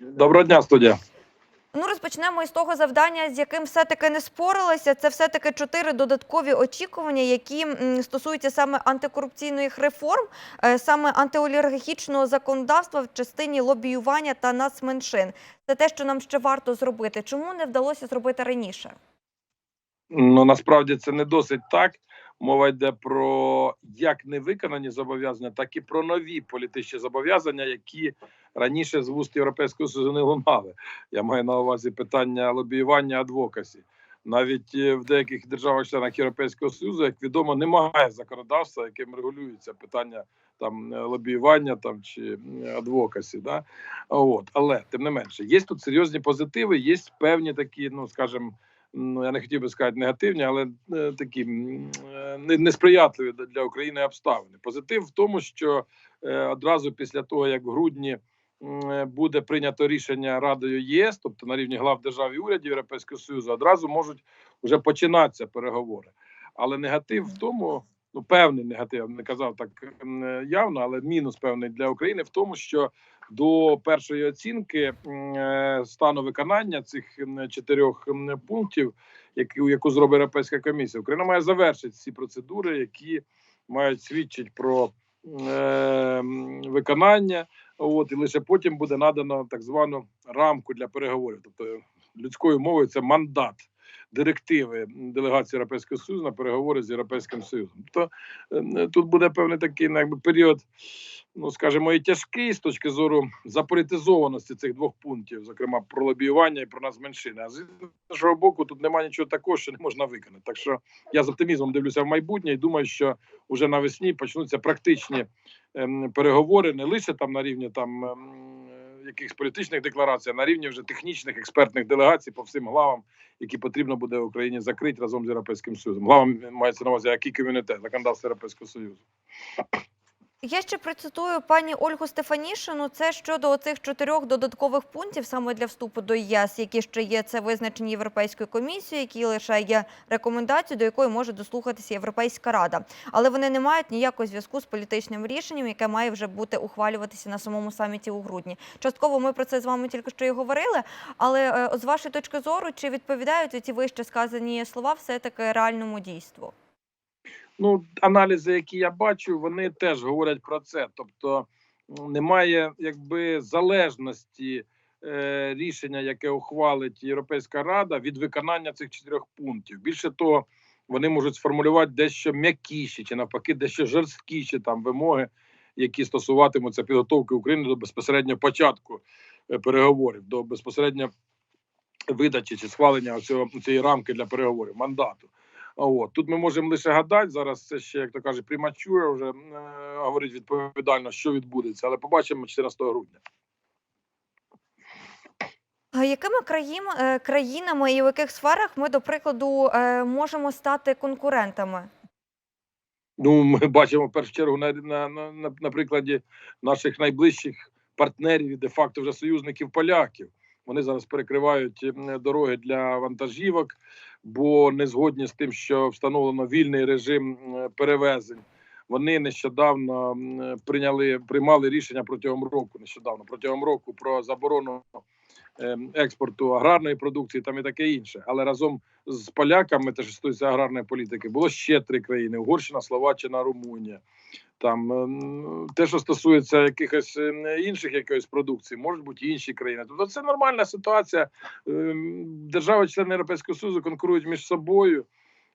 Доброго дня, студія. Ну, розпочнемо із того завдання, з яким все-таки не спорилися. Це все-таки чотири додаткові очікування, які стосуються саме антикорупційних реформ, е, саме антиолігархічного законодавства в частині лобіювання та нацменшин. Це те, що нам ще варто зробити. Чому не вдалося зробити раніше? Ну насправді це не досить так. Мова йде про як невиконані зобов'язання, так і про нові політичні зобов'язання, які раніше з вуст Європейського Союзу не лунали. Я маю на увазі питання лобіювання адвокасі. Навіть е, в деяких державах-членах Європейського Союзу, як відомо, немає законодавства, яким регулюється питання там е, лобіювання там чи адвокасі. Да? От, але тим не менше, є тут серйозні позитиви, є певні такі, ну скажімо, ну я не хотів би сказати негативні, але е, такі е, не- несприятливі для- для України обставини. Позитив в тому, що е, одразу після того, як в грудні е, буде прийнято рішення Радою ЄС, тобто на рівні глав держав і урядів Європейського Союзу, одразу можуть вже починатися переговори. Але негатив в тому. Ну, певний негатив, не казав так явно, але мінус певний для України в тому, що до першої оцінки е, стану виконання цих чотирьох пунктів, які яку зробить Європейська комісія, Україна має завершити ці процедури, які мають свідчити про е, виконання. От і лише потім буде надано так звану рамку для переговорів, тобто людською мовою це мандат. Директиви делегації Європейського Союзу на переговори з Європейським Союзом. Тобто е, тут буде певний такий ну, якби, період ну скажімо, і тяжкий з точки зору заполітизованості цих двох пунктів, зокрема про лобіювання і про нацменшини. А з іншого боку, тут немає нічого такого, що не можна виконати. Так що я з оптимізмом дивлюся в майбутнє і думаю, що вже навесні почнуться практичні ем, переговори, не лише там на рівні там. Якихось політичних декларацій, а на рівні вже технічних експертних делегацій по всім главам, які потрібно буде Україні закрити разом з Європейським Союзом. Главам мається на увазі, який комітет законодавства Європейського Союзу. Я ще процитую пані Ольгу Стефанішину. Це щодо оцих чотирьох додаткових пунктів саме для вступу до ЄС, які ще є це визначені Європейською комісією, які лише є рекомендацією, до якої може дослухатися Європейська рада. Але вони не мають ніякого зв'язку з політичним рішенням, яке має вже бути ухвалюватися на самому саміті у грудні. Частково ми про це з вами тільки що і говорили. Але е, з вашої точки зору, чи відповідають ці вище сказані слова все таки реальному дійству? Ну, аналізи, які я бачу, вони теж говорять про це. Тобто немає якби залежності е, рішення, яке ухвалить Європейська Рада від виконання цих чотирьох пунктів. Більше того, вони можуть сформулювати дещо м'якіші чи навпаки дещо жорсткіші там вимоги, які стосуватимуться підготовки України до безпосередньо початку е, переговорів, до безпосередньо видачі чи схвалення цього цієї рамки для переговорів мандату. От тут ми можемо лише гадати. Зараз це ще як то каже, примачує вже е, говорить відповідально, що відбудеться, але побачимо 14 грудня. Якими країн, е, країнами і в яких сферах ми, до прикладу, е, можемо стати конкурентами? Ну, ми бачимо в першу чергу на, на, на, на, прикладі наших найближчих партнерів і де-факто вже союзників поляків. Вони зараз перекривають дороги для вантажівок, бо не згодні з тим, що встановлено вільний режим перевезень. Вони нещодавно прийняли приймали рішення протягом року. Нещодавно протягом року про заборону ем, експорту аграрної продукції там і таке інше. Але разом з поляками, те, що стосується аграрної політики, було ще три країни: Угорщина, Словаччина, Румунія. Там ем, те, що стосується якихось ем, інших якоїсь продукції, можуть бути інші країни. Тобто це нормальна ситуація. Ем, Держави-члени Європейського Союзу конкурують між собою,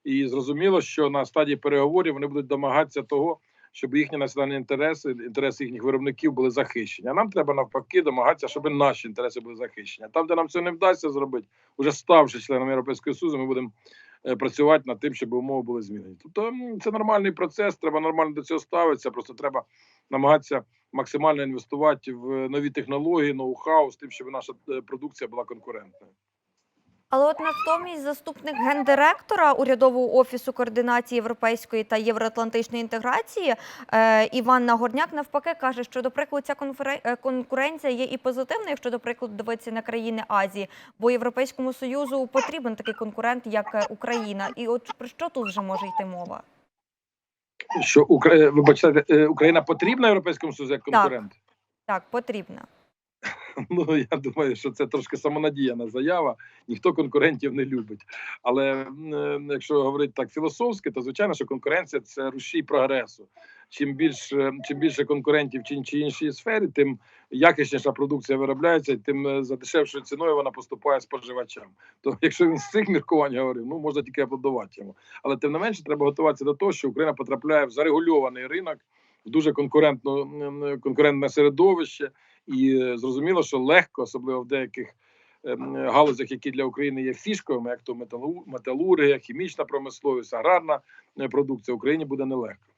і зрозуміло, що на стадії переговорів вони будуть домагатися того, щоб їхні національні інтереси, інтереси їхніх виробників були захищені. А нам треба навпаки домагатися, щоб наші інтереси були захищені. Там, де нам це не вдасться зробити, уже ставши членом Європейського Союзу, ми будемо е, працювати над тим, щоб умови були змінені. Тобто це нормальний процес, треба нормально до цього ставитися. Просто треба намагатися максимально інвестувати в нові технології, ноу-хау, з тим, щоб наша е, продукція була конкурентною. Але от натомість заступник гендиректора урядового офісу координації європейської та євроатлантичної інтеграції е, Іван Нагорняк навпаки каже, що до прикладу ця е, конкуренція є і позитивна, якщо до прикладу дивитися на країни Азії, бо європейському союзу потрібен такий конкурент, як е, Україна. І от про що тут вже може йти мова? Що Укра... вибачте, е, Україна потрібна Європейському Союзу як конкурент? Так, потрібна. Ну я думаю, що це трошки самонадіяна заява. Ніхто конкурентів не любить. Але е, якщо говорити так філософськи, то звичайно, що конкуренція це рушій прогресу. Чим більше, чим більше конкурентів в чи іншій сфері, тим якісніша продукція виробляється, тим е, за дешевшою ціною вона поступає споживачам. То якщо він з цих міркувань говорив, ну можна тільки аплодувати йому. Але тим не менше, треба готуватися до того, що Україна потрапляє в зарегульований ринок, в дуже конкурентно м, конкурентне середовище, і зрозуміло, що легко, особливо в деяких ем, галузях, які для України є фішковими, як то металу- металургія, хімічна промисловість, аграрна е, продукція, Україні буде нелегко.